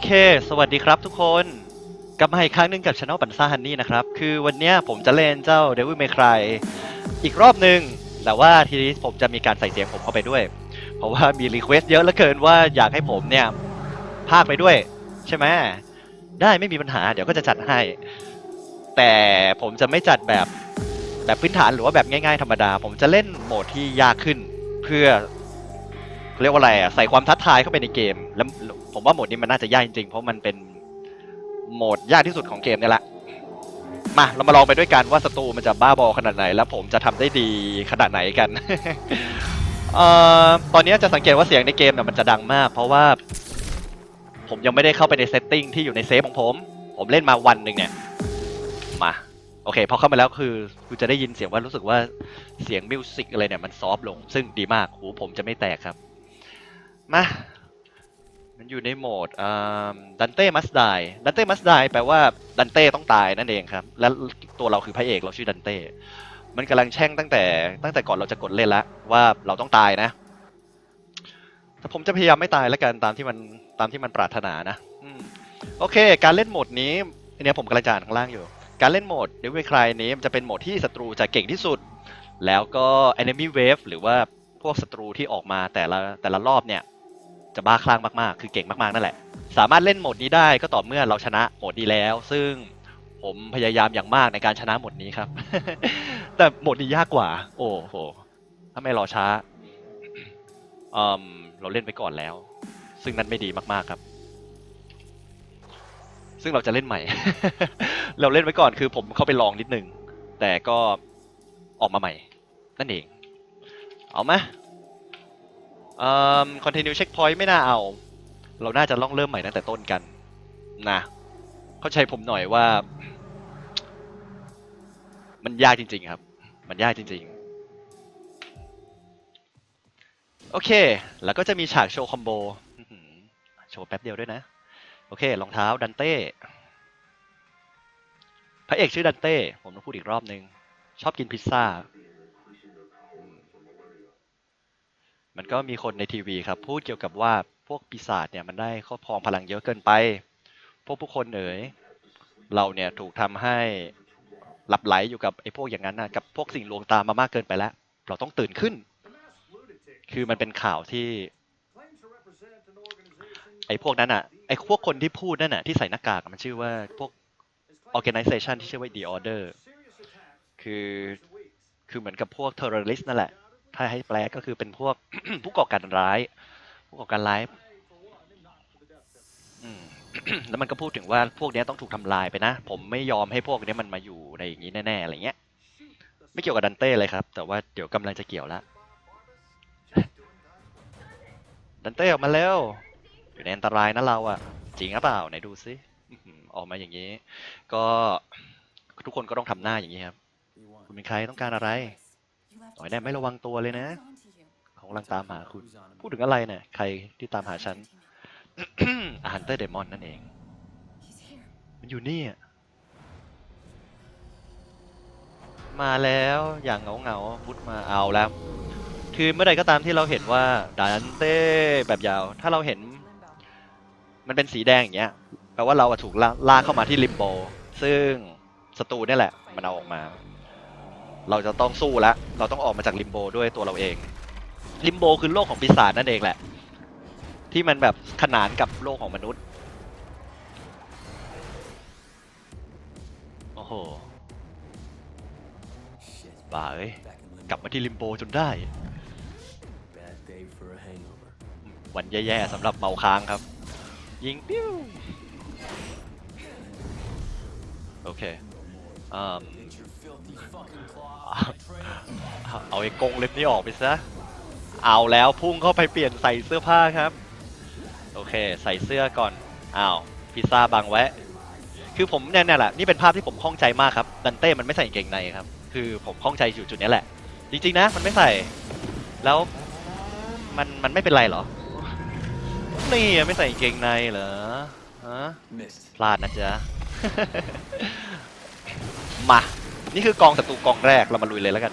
เค สวัสดีครับทุกคน กลับมาอีกครั้งหนึ่งกับช anel ปันซ่าฮันนี่นะครับ คือวันนี้ผมจะเล่นเจ้า Devil May Cry อีกรอบหนึ่งแต่ว่าทีนี้ผมจะมีการใส่เสียงผมเข้าไปด้วย เพราะว่ามีรีเควสเยอะเหลือเกินว่าอยากให้ผมเนี่ยพากไปด้วย ใช่ไหมได้ไม่มีปัญหาเดี๋ยวก็จะจัดให้ แต่ผมจะไม่จัดแบบแบบพื้นฐานหรือว่าแบบง่าย ๆ ธรรมดา ผมจะเล่นโหมดที่ยากขึ้น เพื่อ เรียกว่าอะไรอะใส่ความท้าทายเข้าไปในเกม แล้วผมว่าโหมดนี้มันน่าจะยากจริงๆ เพราะมันเป็นโหมดยากที่สุดของเกมเนี่ยแหละมาเรามาลองไปด้วยกันว่าศัตรูมันจะบ้าบอขนาดไหน แล้วผมจะทำได้ดีขนาดไหนกันเอ่อตอนนี้จะสังเกตว่าเสียงในเกมเนี่ยมันจะดังมาก เพราะว่า ผมยังไม่ได้เข้าไปในเซตติ้งที่อยู่ในเซฟของผม ผมเล่นมาวันหนึ่งเนี่ยมาโอเคพอเข้ามาแล้วคือคือจะได้ยินเสียงว่ารู้สึกว่าเสียงมิวสิกอะไรเนี่ยมันซอฟลง ซึ่งดีมากหูผมจะไม่แตกครับ มา มันอยู่ในโหมดดันเต้มัสไดดันเต้มัสไดแปลว่าดันเต้ต้องตายนั่นเองครับ และตัวเราคือพระเอกเราชื่อดันเต้ มันกำลังแช่งตั้งแต่ตั้งแต่ก่อนเราจะกดเล่นแล้วว่าเราต้องตายนะ แต่ผมจะพยายามไม่ตายแล้วกันตามที่มันตามที่มันปรารถนานะโอเค การเล่นโหมดนี้เนี่ยผมกระจานข้างล่างอยู่ การเล่นโหมด Devil May Cry นี้มันจะเป็นโหมดที่ศัตรูจะเก่งที่สุด แล้วก็ enemy wave หรือว่าพวกศัตรูที่ออกมาแต่ละแต่ละรอบเนี่ย จะบ้าคลั่งมากๆ คือเก่งมากๆนั่นแหละ สามารถเล่นโหมดนี้ได้ก็ต่อเมื่อเราชนะโหมดนี้แล้ว ซึ่งผมพยายามอย่างมากในการชนะโหมดนี้ครับ แต่โหมดนี้ยากกว่า โอ้โหถ้าไม่รอช้าอืมเราเล่นไปก่อนแล้ว ซึ่งนั้นไม่ดีมากๆครับ ซึ่งเราจะเล่นใหม่ เราเล่นไว้ก่อนคือผมเข้าไปลองนิดนึง แต่ก็ออกมาใหม่ นั่นเอง เอาไหม เอ่อ continue checkpoint ไม่น่าเอา เราน่าจะต้องเริ่มใหม่ตั้งแต่ต้นกัน นะ เข้าใจผมหน่อยว่า มันยากจริง ๆ ครับ มันยากจริง ๆ โอเค แล้วก็จะมีฉากโชว์คอมโบ โชว์แป๊บเดียวด้วยนะ โอเค รองเท้าดันเต้ พระเอกชื่อดันเต้ ผมต้องพูดอีกรอบนึง ชอบกินพิซซ่า มันก็มีคนในทีวีครับ พูดเกี่ยวกับว่าพวกปีศาจเนี่ยมันได้ครอบครองพลังเยอะเกินไป พวกผู้คนเอ๋ยเราเนี่ยถูกทำให้หลับไหลอยู่กับไอ้พวกอย่างนั้นนะกับพวกสิ่งลวงตามามากเกินไปแล้ว เราต้องตื่นขึ้น คือมันเป็นข่าวที่ ไอ้พวกนั้นอะไอ้พวกคนที่พูดนั่นน่ะที่ใส่หน้ากากมันชื่อว่าพวก organization ที่ชื่อว่า The Order คือคือเหมือนกับพวก terrorist นั่นแหละ ถ้าให้แปลก็คือเป็นพวกผู้ก่อการร้าย ผู้ก่อการร้ายแล้วมันก็พูดถึงว่าพวกนี้ต้องถูกทำลายไปนะ ผมไม่ยอมให้พวกนี้มันมาอยู่ในอย่างนี้แน่ๆอะไรเงี้ย ไม่เกี่ยวกับดันเต้เลยครับ แต่ว่าเดี๋ยวกำลังจะเกี่ยวละดันเต้ออกมาแล้วอยู่ในอันตรายนะเราอะจริงหรือเปล่าไหนดูซิออหือออกมาอย่างนี้ ก็ทุกคนก็ต้องทำหน้าอย่างนี้ครับ คุณเป็นใครต้องการอะไร หน่อยแน่ไม่ระวังตัวเลยนะ ของกำลังตามหาคุณ พูดถึงอะไรเนี่ยใครที่ตามหาฉันอาฮันเตอร์เดมอนนั่นเอง มันอยู่นี่อะมาแล้วอย่างเหงาเหงาๆพุทธมาเอาแล้ว คือเมื่อใดก็ตามที่เราเห็นว่าดันเต้แบบยาว ถ้าเราเห็น มันเป็นสีแดงอย่างเงี้ยแปลว่าเราอะถูกลาลากเข้ามาที่ลิมโบ ซึ่งศัตรูเนี่ยแหละ มันเอาออกมา เราจะต้องสู้แล้ว เราต้องออกมาจากลิมโบด้วยตัวเราเอง ลิมโบคือโลกของปีศาจนั่นเองแหละ ที่มันแบบขนานกับโลกของมนุษย์ โอ้โหบ้าเอ้ย กลับมาที่ลิมโบจนได้ วันแย่ๆสำหรับเมาค้างครับ ยิงปิ้วโอเคอืม เอาไอ้กรงเล็บนี้ออกไปซะ เอาแล้วพุ่งเข้าไปเปลี่ยนใส่เสื้อผ้าครับ โอเค ใส่เสื้อก่อน อ้าวพิซซ่าบังไว้คือผมเนี่ยเนี่ยแหละ นี่เป็นภาพที่ผมข้องใจมากครับ ดันเต้มันไม่ใส่กางเกงในครับ คือผมข้องใจอยู่จุดเนี้ยแหละ จริงๆนะ มันไม่ใส่ แล้วมันมันไม่เป็นไรเหรอ นี่อะไม่ใส่กางเกงในเหรอฮะ Missed. พลาดนะจ๊ะ มา นี่คือกองศัตรูกองแรกเรามาลุยเลยแล้วกัน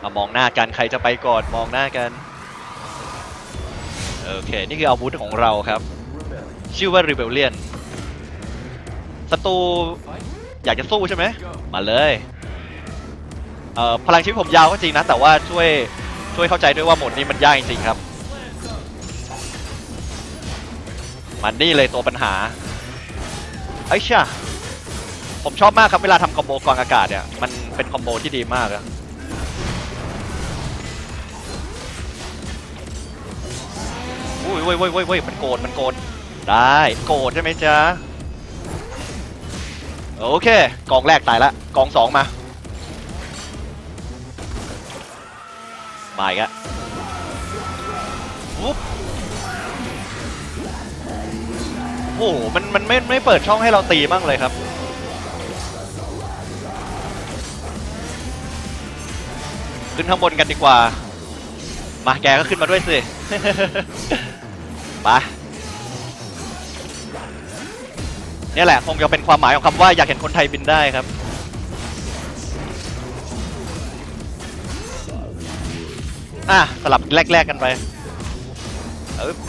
เอามองหน้ากันใครจะไปก่อนมองหน้ากันโอเคนี่คืออาวุธของเราครับ ชื่อว่า Rebellion ศัตรูอยากจะสู้ใช่ไหมมาเลยเอ่อพลังชีวิตผมยาวก็จริงนะ แต่ว่าช่วยช่วยเข้าใจด้วยว่าหมดนี้มันยากจริงครับ มันนี่เลยตัวปัญหาไอ้ช่า ผมชอบมากครับเวลาทำคอมโบกองอากาศเนี่ยมันเป็นคอมโบที่ดีมากอะอุ้ยเว้ยเว้ยเว้ยเว้ยมันโกรธมันโกรธได้โกรธใช่ไหมจ๊ะโอเคกองแรกตายละกองสองมามาอีกอะวุ๊บโอ้โหมันมันไม่ไม่เปิดช่องให้เราตีบ้างเลยครับ ขึ้นข้างบนกันดีกว่า มาแกก็ขึ้นมาด้วยสิไปเนี่ยแหละคงจะเป็นความหมายของคำว่าอยากเห็นคนไทยบินได้ครับ อะสลับแลกๆกันไป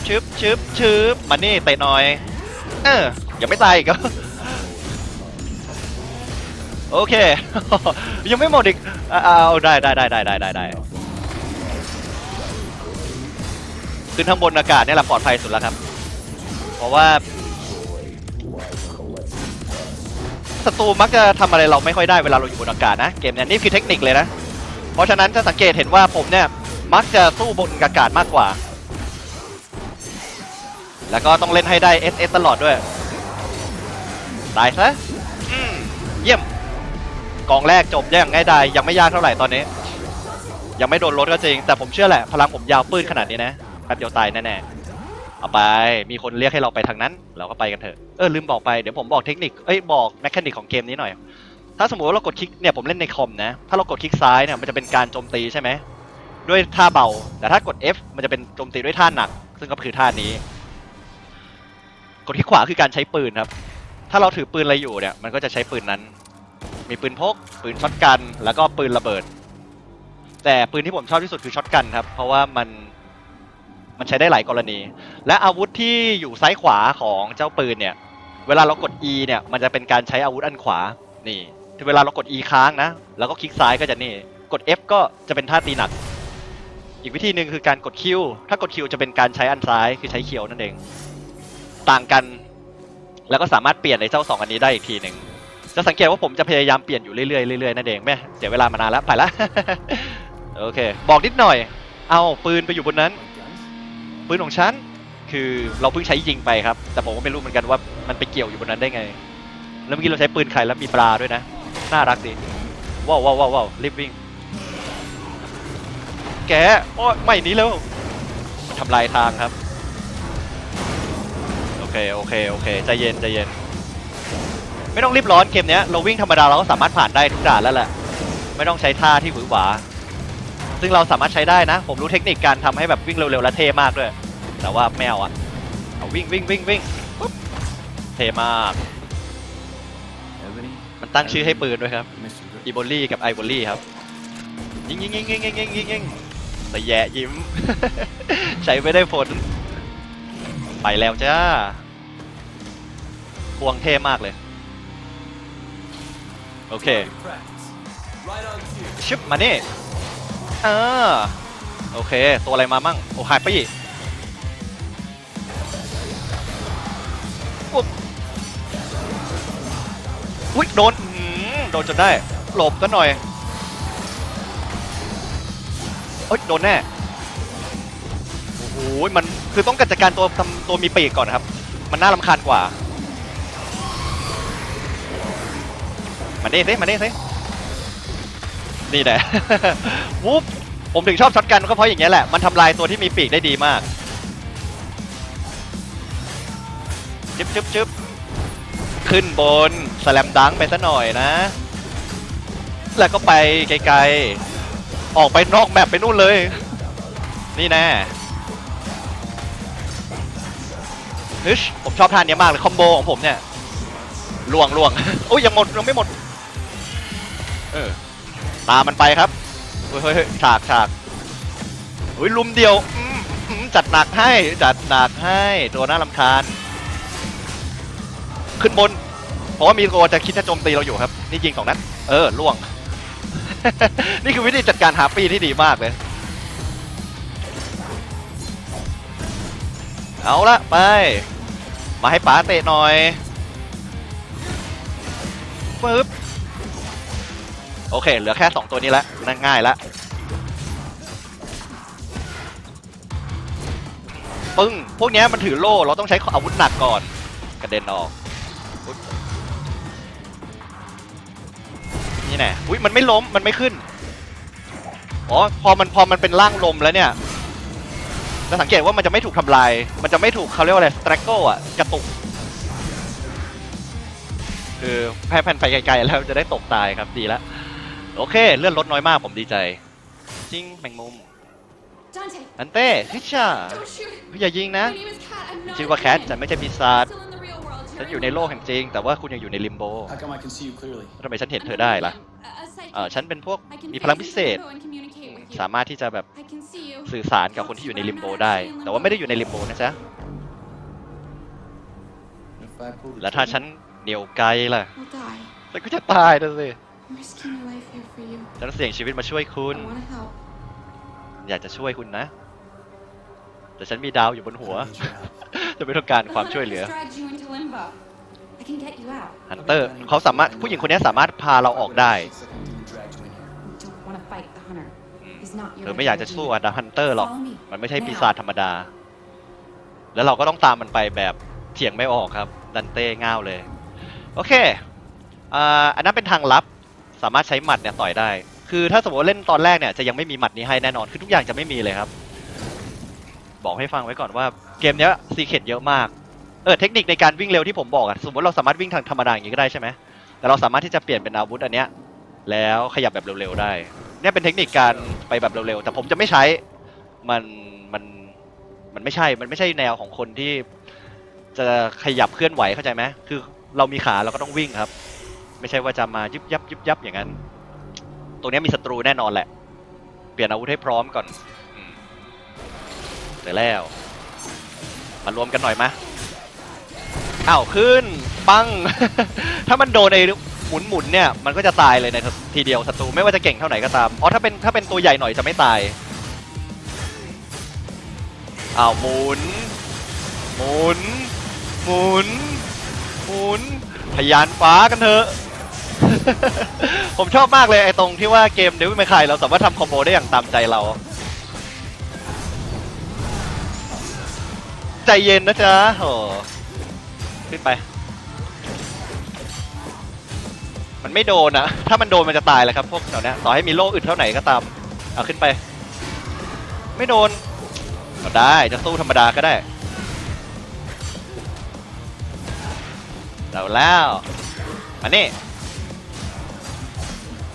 ชึบชึบชึบมานี่เตะหน่อย เออยังไม่ตายอีกเหรอ โอเค ยังไม่หมดอีกอะเอาได้ได้ได้ได้ได้ได้ได้ขึ้นข้างบนอากาศเนี่ยแหละปลอดภัยสุดแล้วครับ เพราะว่าศัตรูมักจะทำอะไรเราไม่ค่อยได้เวลาเราอยู่บนอากาศนะเกมเนี้ยนี่คือเทคนิคเลยนะ เพราะฉะนั้นจะสังเกตเห็นว่าผมเนี่ยมักจะสู้บนอากาศมากกว่า แล้วก็ต้องเล่นให้ได้ SS ตลอดด้วย ตายซะอืมเยี่ยม กองแรกจบได้อย่างง่ายดายยังไม่ยากเท่าไหร่ตอนนี้ ยังไม่โดนรถก็จริง แต่ผมเชื่อแหละ พลังผมยาวปื้นขนาดนี้นะแป๊บเดียวตายแน่ๆเอาไปมีคนเรียกให้เราไปทางนั้น เราก็ไปกันเถอะเออลืมบอกไปเดี๋ยวผมบอกเทคนิคเอ้ยบอกแมคานิกของเกมนี้หน่อย ถ้าสมมติว่าเรากดคลิกเนี่ยผมเล่นในคอมนะถ้าเรากดคลิกซ้ายเนี่ยมันจะเป็นการโจมตีใช่ไหมด้วยท่าเบา แต่ถ้ากด F มันจะเป็นโจมตีด้วยท่าหนัก ซึ่งก็คือท่านี้ กดที่ขวาคือการใช้ปืนครับ ถ้าเราถือปืนอะไรอยู่เนี่ย มันก็จะใช้ปืนนั้น มีปืนพก ปืนช็อตกัน แล้วก็ปืนระเบิด แต่ปืนที่ผมชอบที่สุดคือช็อตกันครับ เพราะว่ามันมันใช้ได้หลายกรณี และอาวุธที่อยู่ซ้ายขวาของเจ้าปืนเนี่ย เวลาเรากด E เนี่ย มันจะเป็นการใช้อาวุธอันขวา นี่เวลาเรากด E ค้างนะ แล้วก็คลิกซ้ายก็จะนี่ กด F ก็จะเป็นท่าตีหนัก อีกวิธีหนึ่งคือการกด Q ถ้ากด Q จะเป็นการใช้อันซ้าย คือใช้เคียวนั่นเอง ต่างกัน แล้วก็สามารถเปลี่ยนในเจ้าสองอันนี้ได้อีกทีหนึ่ง จะสังเกตว่าผมจะพยายามเปลี่ยนอยู่เรื่อยๆเรื่อยๆนั่นเองแม่เสียเวลามานานแล้วไปละ โอเค บอกนิดหน่อย เอาปืนไปอยู่บนนั้น ปืนของฉันคือเราเพิ่งใช้ยิงไปครับ แต่ผมก็ไม่รู้เหมือนกันว่ามันไปเกี่ยวอยู่บนนั้นได้ไง แล้วเมื่อกี้เราใช้ปืนใครแล้วมีปลาด้วยนะ น่ารักดีว้าวว้าวว้าวว้าวรีบวิ่ง แกโอ้ไม่นี้แล้วทำลายทางครับ โอเค โอเค โอเค ใจเย็น ใจเย็น ไม่ต้องรีบร้อนเกมเนี้ยเราวิ่งธรรมดาเราก็สามารถผ่านได้ทุกด่านแล้วแหละไม่ต้องใช้ท่าที่หวือหวาซึ่งเราสามารถใช้ได้นะ ผมรู้เทคนิคการทำให้แบบวิ่งเร็วๆและเท่มากด้วย แต่ว่าไม่เอาอะเอาวิ่งวิ่งวิ่งวิ่งปุ๊บเท่มาก มันตั้งชื่อให้ปืนด้วยครับอีโบลี่กับไอโบลี่ครับยิงยิงยิงยิงยิงยิงยิงยิงแต่แย่ยิ้ม ใช้ไม่ได้ผล ไปแล้วจ้าควงเท่มากเลย โอเคชึบมานี่เออโอเค ตัวอะไรมามั่ง โอ้หายไปอีกอุ๊บอุ้ยโดนโดนจนได้ หลบซะหน่อยเอ้ยโดนแน่โอ้โหมันคือต้องจัดการตัวทำตัวมีปีกก่อนครับ มันน่ารำคาญกว่า มาเน่สิมาเน่สินี่แหละ วูบผมถึงชอบช็อตกันก็เพราะอย่างเงี้ยแหละ มันทำลายตัวที่มีปีกได้ดีมาก จึ๊บจึ๊บจึ๊บขึ้นบน สแลมดังไปซะหน่อยนะ แล้วก็ไปไกลๆ ออกไปนอกแมปไปนู่นเลย นี่แน่ฮึชผมชอบท่านี้มากเลย คอมโบของผมเนี่ยล่วงล่วงโอ้ยยังหมดยังไม่หมด เออ ตามมันไปครับ เฮ้ยเฮ้ยเฮ้ยฉากฉากเฮ้ยลุมเดียวอืมอืมจัดหนักให้จัดหนักให้ตัวน่ารำคาญ ขึ้นบน เพราะว่ามีโกจะคิดจะโจมตีเราอยู่ครับ นี่ยิงสองนัด เออล่วง นี่คือวิธีจัดการหาปีที่ดีมากเลย เอาละไป มาให้ป๋าเตะหน่อยปึ๊บ โอเค เหลือแค่สองตัวนี้แล้วง่ายละปึ้ง พวกนี้มันถือโล่ เราต้องใช้อาวุธหนักก่อน กระเด็นออก นี่แน่อุ้ยมันไม่ล้ม มันไม่ขึ้น อ๋อ พอมันพอมันเป็นร่างลมแล้วเนี่ยจะสังเกตว่ามันจะไม่ถูกทำลาย มันจะไม่ถูกเขาเรียกว่าอะไรสแตรกโกอะกระตุก คือแพ้แผ่นไปไกลๆแล้วจะได้ตกตายครับดีแล้ว โอเค เลื่อนลดน้อยมากผมดีใจ จริงแมงมุม Dante, อันเต้ฮิชา don't shoot. อย่ายิงนะ My name is Kat. I'm not ชื่อ a ว่าแคท human. แต่ไม่ใช่ปีศาจ Still in the real world. ฉันอยู่ในโลกแห่งจริง แต่ว่าคุณยังอยู่ในลิมโบ How come I can see you clearly? ทำไมฉันเห็น I'm เธอได้ล่ะ a- a psychic. เออฉันเป็นพวก I can มี phase พลังพิเศ into ษ limbo and communicate with you. สามารถที่จะแบบ I can see you. สื่อสารกับคนที่อยู่ในลิมโบได้ แต่ว่าไม่ได้อยู่ในลิมโบนะจ๊ะ If I pull the แล้วถ้า trigger- ฉันเหนียวไกลล่ะ I'll die. ฉันก็จะตายนะสิ I'm risking my life here for you. ฉันเสี่ยงชีวิตมาช่วยคุ I ณ want to help. อยากจะช่วยคุณนะ แต่ฉันมีดาวอยู่บนหัว I need your help. จะไม่ต้องการ The ความ hunter ช่วยเหลือ has dragged you into limbo. I can get you out. ฮันเตอร์เขาสามารถผู้หญิงคนนี้สามารถพาเราออกได้ Six second demon dragged you in here. You don't want to fight the hunter. อืม He's not your เธอไม่อยากจะสู้กับดาฮันเตอร์หรอก Follow me. มันไม่ใช่ปีศาจธรรมดา แล้วเราก็ต้องตามมันไปแบบเถียงไม่ออกครับ ดันเต้ง่าวเลย โอเคอ่าอันนั้นเป็นทางลับ สามารถใช้หมัดเนี่ยต่อยได้ คือถ้าสมมติเล่นตอนแรกเนี่ยจะยังไม่มีหมัดนี้ให้แน่นอน คือทุกอย่างจะไม่มีเลยครับ บอกให้ฟังไว้ก่อนว่าเกมเนี้ยซีเคดเยอะมาก เออเทคนิคในการวิ่งเร็วที่ผมบอกอะสมมติเราสามารถวิ่งทางธรรมดาอย่างนี้ก็ได้ใช่ไหมแต่เราสามารถที่จะเปลี่ยนเป็นอาวุธอันเนี้ยแล้วขยับแบบเร็วๆได้ เนี่ยเป็นเทคนิคการไปแบบเร็วๆ แต่ผมจะไม่ใช้ มัน มัน มันไม่ใช่ มันไม่ใช่แนวของคนที่จะขยับเคลื่อนไหวเข้าใจไหมคือเรามีขาเราก็ต้องวิ่งครับ ไม่ใช่ว่าจะมายุบยับยุบยับอย่างนั้น ตรงนี้มีศัตรูแน่นอนแหละ เปลี่ยนอาวุธให้พร้อมก่อนเสร็จแล้ว มารวมกันหน่อยมะอ้าวขึ้น ปัง ถ้ามันโดนในหมุนหมุนเนี่ย มันก็จะตายเลยในทีเดียวศัตรูไม่ว่าจะเก่งเท่าไหร่ก็ตาม อ๋อถ้าเป็นถ้าเป็นตัวใหญ่หน่อยจะไม่ตาย อ้าวหมุน หมุน หมุน หมุน พยานฟ้ากันเถอะ ผมชอบมากเลยไอ้ตรงที่ว่าเกมเดวิดไม่คายเราสามารถทำคอมโบได้อย่างตามใจเรา ใจเย็นนะจ๊ะโอ้ขึ้นไป มันไม่โดนอะถ้ามันโดนมันจะตายเลยครับพวกแถวเนี้ยต่อให้มีโล่อึดเท่าไหนก็ตาม เอาขึ้นไป ไม่โดนก็ได้จะสู้ธรรมดาก็ได้เอาแล้วอันนี้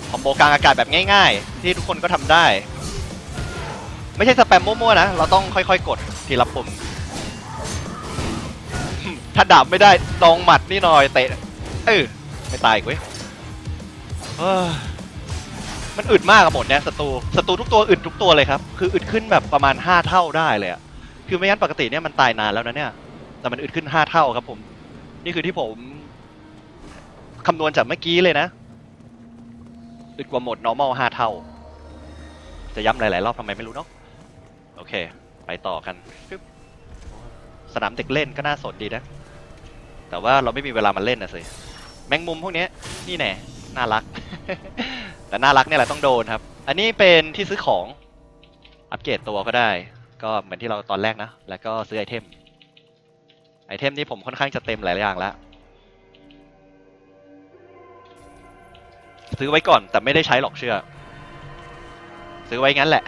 คอมโบกลางอากาศแบบง่ายๆ ที่ทุกคนก็ทำได้ ไม่ใช่สแปมมั่วๆนะ เราต้องค่อยๆ กดทีละปุ่ม ถ้าดับไม่ได้ตองหมัดนี่หน่อยเตะ เออไม่ตายอีกเว้ยมันอึดมากอะหมดเนี่ยศัตรูศัตรูทุกตัวอึดทุกตัวเลยครับ คืออึดขึ้นแบบประมาณ 5 เท่าได้เลยอะคือไม่งั้นปกติเนี่ยมันตายนานแล้วนะเนี่ย แต่มันอึดขึ้น 5 เท่าครับผม นี่คือที่ผมคำนวณจากเมื่อกี้เลยนะ อึดกว่าหมด normal 5 เท่า จะย้ำหลาย ๆ รอบทำไมไม่รู้เนาะ โอเค ไปต่อกัน สนามเด็กเล่นก็น่าสนดีนะ แต่ว่าเราไม่มีเวลามาเล่นนะสิ แมงมุมพวกนี้นี่แน่ น่ารัก แต่น่ารักเนี่ยแหละต้องโดนครับ อันนี้เป็นที่ซื้อของ อัปเกรดตัวก็ได้ ก็เหมือนที่เราตอนแรกนะ แล้วก็ซื้อไอเทม ไอเทมนี้ผมค่อนข้างจะเต็มหลายอย่างแล้ว ซื้อไว้ก่อนแต่ไม่ได้ใช้หรอกเชื่อ ซื้อไว้งั้นแหละ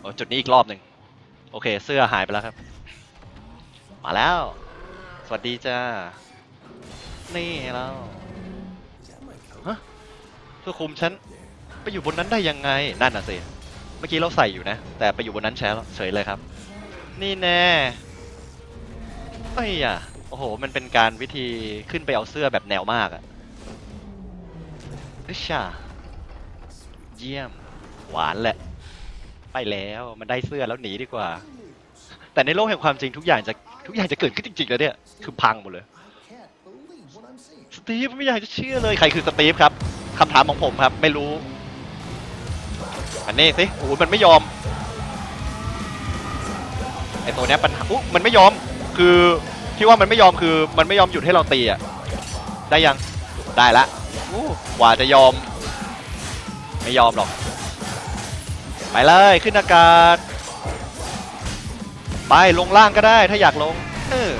โอ้จุดนี้อีกรอบหนึ่งโอเค เสื้อหายไปแล้วครับ มาแล้ว สวัสดีจ้า นี่เราฮะเสื้อคุมฉัน ไปอยู่บนนั้นได้ยังไง นั่นน่ะสิ เมื่อกี้เราใส่อยู่นะ แต่ไปอยู่บนนั้นแชร์เฉยเลยครับ นี่แน่เอ้ยอะ โอ้โห มันเป็นการวิธีขึ้นไปเอาเสื้อแบบแนวมากอะ ชาเยี่ยม หวานแหละ ไปแล้วมันได้เสื้อแล้วหนีดีกว่า แต่ในโลกแห่งความจริงทุกอย่างจะทุกอย่างจะเกิดขึ้นจริงๆแล้วเนี่ยคือพังหมดเลยสตีฟไม่อยากจะเชื่อเลย ใครคือสตีฟครับคำถามของผมครับ ไม่รู้ อันนี้สิโอ้มันไม่ยอมไอตัวเนี้ยปัญหาอุ๊มันไม่ยอมคือที่ว่ามันไม่ยอมคือมันไม่ยอมหยุดให้เราตีอะได้ยังได้ละ กว่าจะยอม ไม่ยอมหรอก ไปเลยขึ้นอากาศ ไปลงล่างก็ได้ถ้าอยากลง เออ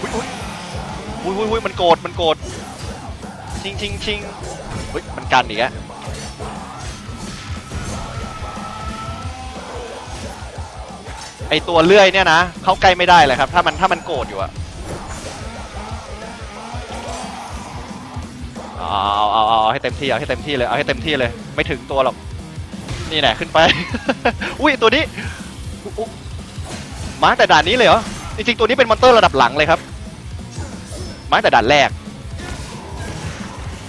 อุ๊ยอุ๊ยอุ้ยอุ้ยอุ้ยมันโกรธมันโกรธชิงชิงชิงเฮ้ยมันกันอีกอะไอตัวเลื่อยเนี่ยนะ เข้าใกล้ไม่ได้เลยครับ ถ้ามันถ้ามันโกรธอยู่อะ เอาเอาเอาเอาให้เต็มที่เอาให้เต็มที่เลยเอาให้เต็มที่เลย ไม่ถึงตัวหรอกนี่แหละขึ้นไป อุ้ยตัวนี้มาแต่ด่านนี้เลยเหรอจริงๆตัวนี้เป็นมอนเตอร์ระดับหลังเลยครับมาแต่ด่านแรก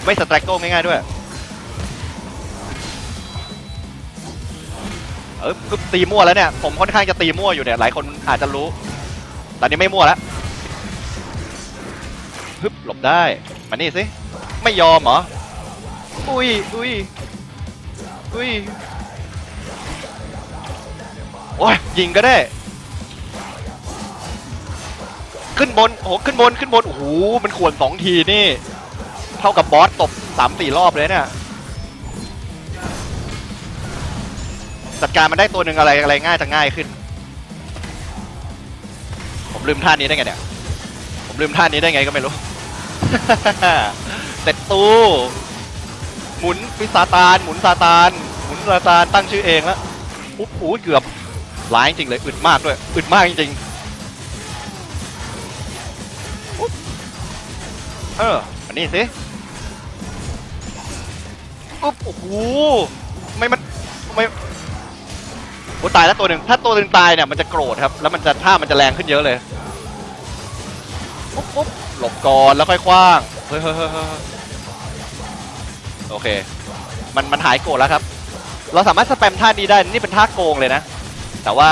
ไม่สแตรกโก้ง่ายๆด้วยเออคือตีมั่วแล้วเนี่ยผมค่อนข้างจะตีมั่วอยู่เนี่ยหลายคนอาจจะรู้แตอนนี้ไม่มั่วแล้วฮึบหลบได้มานี่สิ ไม่ยอมเหรอ อุ้ยอุ้ยอุ้ยโอ้ยยิงก็ได้ ขึ้นบนโอ้โหขึ้นบนขึ้นบนโอ้โหมันขวนสองทีนี่ เท่ากับบอสตบสามสี่รอบเลยเนี่ยจัดการมันได้ตัวหนึ่งอะไรอะไรง่ายจะง่ายขึ้น ผมลืมท่านี้ได้ไงเนี่ย ผมลืมท่านี้ได้ไงก็ไม่รู้ เสร็จตู้ หมุนพิซาตาน หมุนซาตาน หมุนซาตานตั้งชื่อเองแล้วอุ๊บอู้เกือบร้ายจริงเลยอึดมากด้วยอึดมากจริงๆเอออันนี้สิอุ๊บโอ้โหไม่มันไม่โอ้ตายแล้วตัวหนึ่งถ้าตัวหนึ่งตายเนี่ยมันจะโกรธครับ แล้วมันจะท่ามันจะแรงขึ้นเยอะเลยปุ๊บปุ๊บหลบก่อนแล้วค่อยคว้างเฮ้ยเฮ้ยเฮ้ยเฮ้ย โอเค มันมันหายโกรธแล้วครับ เราสามารถสแปมท่านี้ได้ นี่เป็นท่าโกงเลยนะ แต่ว่า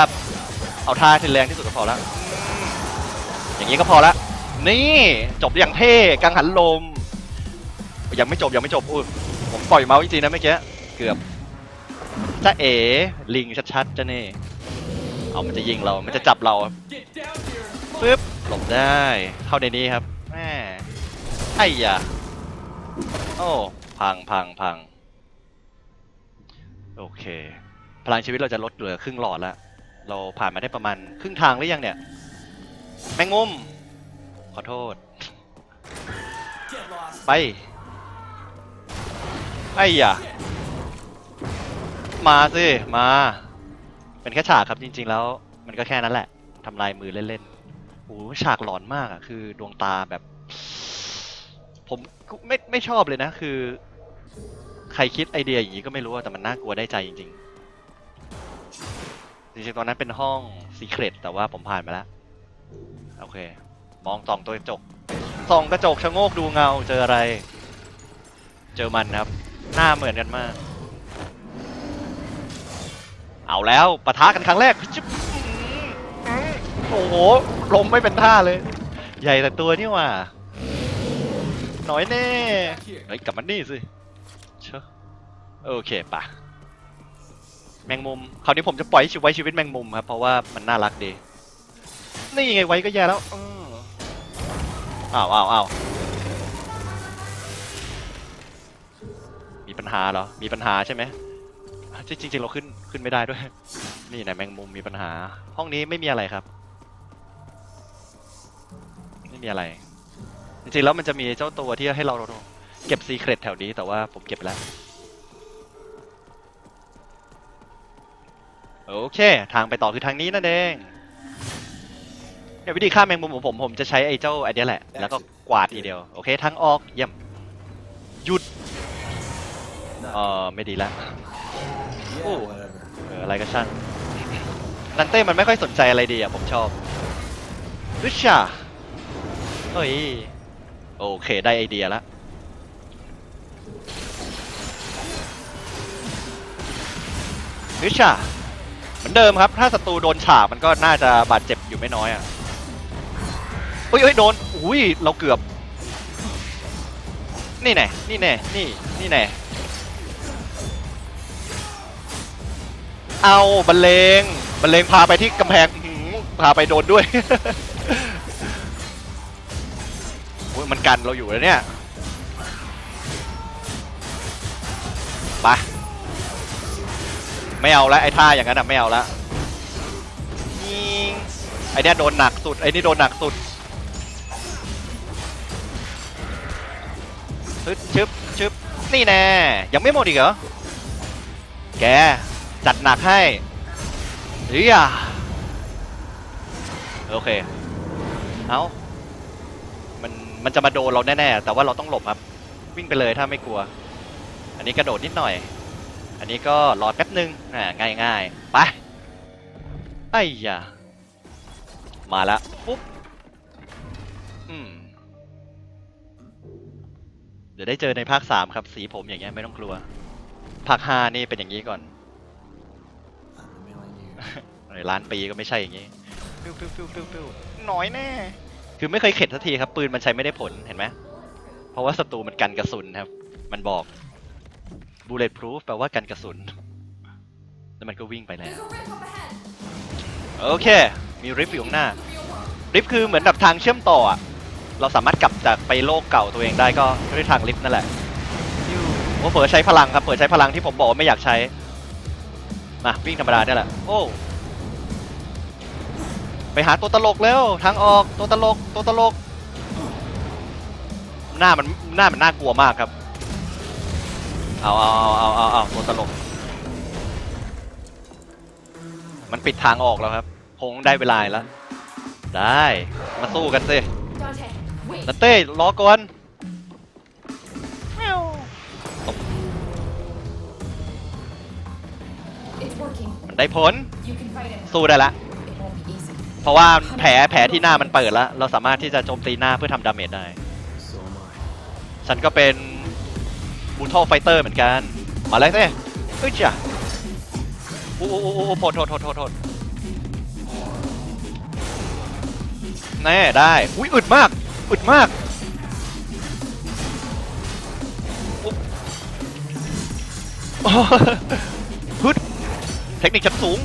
เอาท่าที่แรงที่สุดก็พอแล้ว อย่างนี้ก็พอแล้วนี่จบอย่างเท่กังหันลม ยังไม่จบยังไม่จบอุ้ยผมปล่อยเมาส์จริงๆนะเมื่อกี้ เกือบจะเอ๋ลิงชัดๆจะนี่เอามันจะยิงเรา มันจะจับเราปึ๊บหลบได้ เข้าในนี้ครับแม่ไอ้ยาโอ้ พังพังพังโอเค พลังชีวิตเราจะลดเหลือครึ่งหลอดแล้วเราผ่านมาได้ประมาณครึ่งทางหรือยังเนี่ย แมงมุม ขอโทษ ไป ไอ้ยามาสิ มา เป็นแค่ฉากครับจริง ๆ แล้ว มันก็แค่นั้นแหละทำลายมือเล่นๆโอ้โหฉากหลอนมากอะคือดวงตาแบบ ผมไม่ไม่ชอบเลยนะ คือ ใครคิดไอเดียอย่างนี้ก็ไม่รู้แต่มันน่ากลัวได้ใจจริงๆจริงๆตอนนั้นเป็นห้องซีเครตแต่ว่าผมผ่านมาแล้ว โอเค มองส่องตัวกระจกส่องกระจกชะโงกดูเงาเจออะไร เจอมันครับ หน้าเหมือนกันมาก เอาแล้วปะทะกันครั้งแรกจิ๊บโอ้โหลมไม่เป็นท่าเลย ใหญ่แต่ตัวนี่ว่า หน่อยแน่เฮ้ยกลับมานี่สิเชอะโอเคปะแมงมุมคราวนี้ผมจะปล่อยให้ชีวิตไว้ชีวิตแมงมุมครับเพราะว่ามันน่ารักดีนี่ไงไว้ก็แย่แล้วอ้ออ้าวอ้าวอ้าวมีปัญหาเหรอมีปัญหาใช่ไหมอะจริงจริงๆเราขึ้นขึ้นไม่ได้ด้วย นี่นะแมงมุมมีปัญหา ห้องนี้ไม่มีอะไรครับ ไม่มีอะไร จริงๆแล้วมันจะมีเจ้าตัวที่ให้เราเก็บซีเครตแถวนี้แต่ว่าผมเก็บไปแล้ว โอเค ทางไปต่อคือทางนี้นั่นเองเนี่ยวิธีฆ่าแมงมุมของผมผมจะใช้ไอ้เจ้าไอเดียแหละ แล้วก็กวาดทีเดียว โอเคทางออกเยี่ยมหยุด เออไม่ดีแล้ว Yeah, Ooh. whatever. เอออะไรก็ช่างนันเต้มันไม่ค่อยสนใจอะไรดีอะผมชอบรุชาเฮ้ย โอเคได้ไอเดียแล้วรุชามือนเดิมครับ ถ้าศัตรูโดนฉากมันก็น่าจะบาดเจ็บอยู่ไม่น้อยอะเฮ้ยเฮ้ยโดนอุ้ยเราเกือบ นี่แน่นี่แน่นี่นี่แน่เอาบรรเลงบรรเลงพาไปที่กำแพงพาไปโดนด้วย มันกันเราอยู่แล้วเนี่ยไปไม่เอาละไอ้ท่าอย่างนั้นอะไม่เอาละยิงไอ้เนี่ยโดนหนักสุดไอ้นี่โดนหนักสุดชึบชึบชึบนี่แน่ยังไม่หมดอีกเหรอแกจัดหนักให้เฮียโอเคเอา มันมันจะมาโดนเราแน่ๆ แต่ว่าเราต้องหลบครับ วิ่งไปเลยถ้าไม่กลัว อันนี้กระโดดนิดหน่อย อันนี้ก็รอแป๊บนึงอ่าง่ายง่ายๆไป ไอ้ยามาแล้วปุ๊บ อืม เดี๋ยวได้เจอในภาคสามครับ สีผมอย่างเงี้ยไม่ต้องกลัว ภาคห้านี่เป็นอย่างนี้ก่อน I'm a million years. เออล้านปีก็ไม่ใช่อย่างนี้ฟิวฟิวฟิวฟิวฟิวน้อยแน่ คือไม่เคยเข็ดสักทีครับ ปืนมันใช้ไม่ได้ผลเห็นไหมเพราะว่าศัตรูมันกันกระสุนครับ มันบอก bullet proof แปลว่ากันกระสุน แล้วมันก็วิ่งไปแล้วโอเค มีริฟต์อยู่ข้างหน้า ริฟต์คือเหมือนแบบทางเชื่อมต่ออะเราสามารถกลับจากไปโลกเก่าตัวเองได้ก็ด้วยทางลิฟต์นั่นแหละโอ้เปิดใช้พลังครับ เปิดใช้พลังที่ผมบอกว่าไม่อยากใช้ มาวิ่งธรรมดาเนี่ยแหละ โอ้ ไปหาตัวตลกแล้วทางออกตัวตลกตัวตลก หน้ามันหน้ามันน่ากลัวมากครับ เอาเอาเอาเอาเอาตัวตลก มันปิดทางออกแล้วครับคงได้เวลาแล้ว ได้มาสู้กันสิ Dante, wait. นันเต้รอก่อนตบ It's working. มันได้ผล You can fight it. สู้ได้ละ เพราะว่าแผลแผลที่หน้ามันเปิดแล้ว เราสามารถที่จะโจมตีหน้าเพื่อทำดาเมจได้ ฉันก็เป็นบูทอลไฟเตอร์เหมือนกัน มาเลยเต้เอ้ยจ้ะโอ้โอ้โอ้โอ้โทษโทษโทษโทษโทษแน่ได้ อุ้ยอึดมาก อึดมากอุ๊บโอ้ฮึดเทคนิคชั้นสูง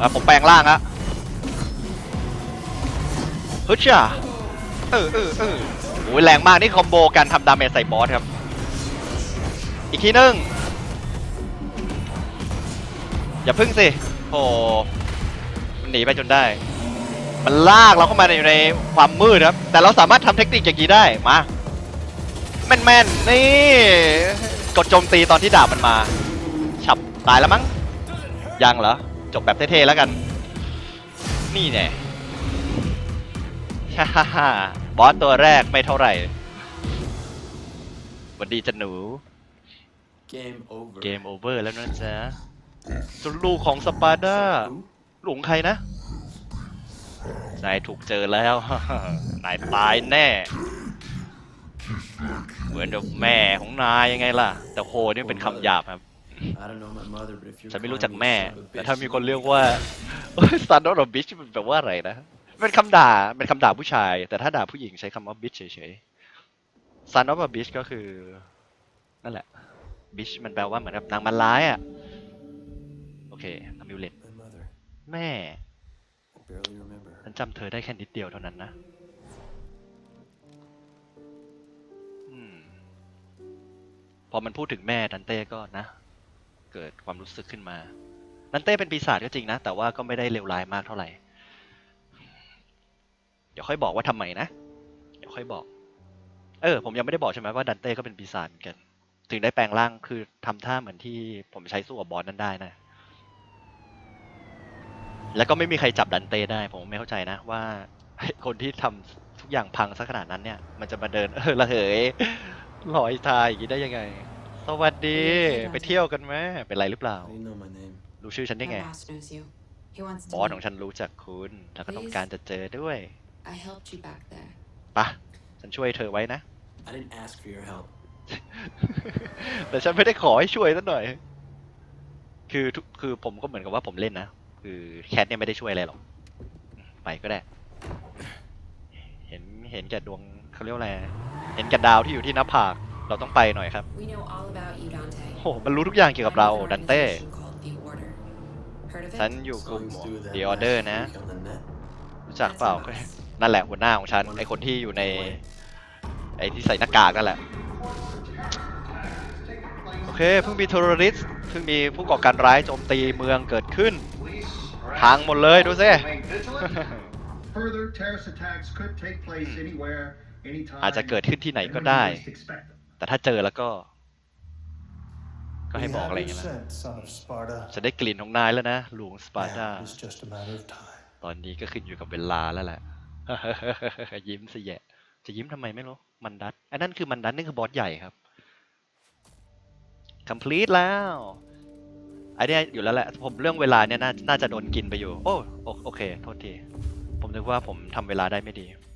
อะผมแปลงร่างอะฮึดจ้ะเออเออเออโอ้ยแรงมากนี่คอมโบการทำดาเมจใส่บอสครับ อีกทีนึงอย่าพึ่งสิโอ้มันหนีไปจนได้ มันลากเราเข้ามาในอยู่ในความมืดครับ แต่เราสามารถทำเทคนิคอย่างนี้ได้มาแม่นๆนี่กดโจมตีตอนที่ดาบมันมา ฉับตายแล้วมั้งยังเหรอ จบแบบเท่ๆแล้วกัน นี่แน่ฮ่าฮ่าฮ่าบอสตัวแรกไม่เท่าไหร่หวันดีจันหนู Game over. เกมโอเวอร์แล้วนะจ๊ะจนลูกของสปาร์ดา Who? หลงใครนะ นายถูกเจอแล้ว นายตายแน่ เหมือนกับแม่ของนายยังไงล่ะ แต่โคนี่เป็นคำหยาบครับ I don't know my mother, but if you're ฉันไม่รู้ calling จัก me แม่ son of a แต่ถ้า bitch, มีคนเรียกว่า son of a bitch มันแปลว่าอะไรนะ เป็นคำด่า เป็นคำด่าผู้ชาย แต่ถ้าด่าผู้หญิงใช้คำว่า bitch เฉยๆ son of a bitch ก็คือ นั่นแหละ bitch มันแปลว่าเหมือนกับนางมันร้ายอะ โอเคอมิวเลต My mother. แม่ I barely remember ฉันจำเธอได้แค่นิดเดียวเท่านั้นนะอืมพอมันพูดถึงแม่ดันเต้ก็นะ เกิดความรู้สึกขึ้นมาดันเต้เป็นปีศาจก็จริงนะ แต่ว่าก็ไม่ได้เลวร้ายมากเท่าไหร่ เดี๋ยวค่อยบอกว่าทำไมนะ เดี๋ยวค่อยบอก เออ ผมยังไม่ได้บอกใช่ไหมว่าดันเต้ก็เป็นปีศาจเหมือนกัน ถึงได้แปลงร่างคือทำท่าเหมือนที่ผมใช้สู้กับบอสนั้นได้นะ แล้วก็ไม่มีใครจับดันเต้ได้ ผมไม่เข้าใจนะว่าคนที่ทำทุกอย่างพังซะขนาดนั้นเนี่ย มันจะมาเดินเออระเหยลอยทายอย่างนี้ได้ยังไง สวัสดี ไปเที่ยวกันไหมเป็นไรหรือเปล่า How do you know my name? รู้ชื่อฉันได้ไง My boss knows you. He wants บ to อส meet. ของฉันรู้จักคุณ แล้วก็ต้องการจะเจอด้วย I helped you back there. ปะฉันช่วยเธอไว้นะ I didn't ask for your help. แต่ฉันไม่ได้ขอให้ช่วยสักหน่อย คือทุกคือผมก็เหมือนกับว่าผมเล่นนะ คือแคทเนี่ยไม่ได้ช่วยอะไรหรอก ไปก็ได้ เห็นเห็นแก่ดวงเขาเรียกว่าอะไร เห็นแก่ดาวที่อยู่ที่หน้าผาก เราต้องไปหน่อยครับ We know all about you, Dante. โอ้โหมันรู้ทุกอย่างเกี่ยวกับเรา Run with an ดันเต้ organization called The Order. Heard of it? ฉันอยู่กลุ่ม Something to do with that The last Order นะ week on the net? รู้จักเปล่าก็นั่นแหละหัวหน้าของฉัน ไอคนที่อยู่ใน ไอที่ใส่หน้ากากนั่นแหละ โอเค เพิ่งมีเทอร์ริสเพิ่งมีผู้ก่อการร้ายโจมตีเมืองเกิดขึ้นพังหมดเลยดูสิ Further terrorist attacks could take place anywhere, anytime. อาจจะเกิดขึ้นที่ไหน and ก็ when ได้ you least expect them. แต่ถ้าเจอแล้วก็ ก็ให้ We บอก have อะไรอ your ย่างเงี้ยนะ scent, son of Sparta. จะได้กลิ่นของนายแล้วนะหลวงสปาร์ตา Now is just a matter of time. ตอนนี้ก็ขึ้นอยู่กับเวลาแล้วแหละ ยิ้มสิแยะ จะยิ้มทำไมไม่รู้ มันดัตอันนั้นคือมันดัตนี่คือบอสใหญ่ครับ complete แล้วไอเนี้ยอยู่แล้วแหละ ผมเรื่องเวลาเนี่ยน่าน่าจะโดนกินไปอยู่ โอ้โอโอเค โทษที ผมนึกว่าผมทำเวลาได้ไม่ดีโอเค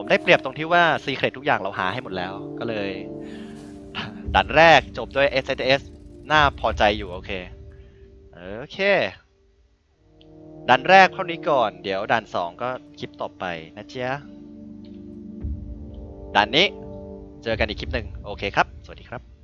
ผมได้เปรียบตรงที่ว่าซีเครตทุกอย่างเราหาให้หมดแล้ว ก็เลยดันแรกจบด้วย S S น่าพอใจอยู่โอเค โอเค ดันแรกเท่านี้ก่อน เดี๋ยวดันสองก็คลิปต่อไปนะเจ๊ยดันนี้ เจอกันอีกคลิปหนึ่งโอเคครับ สวัสดีครับ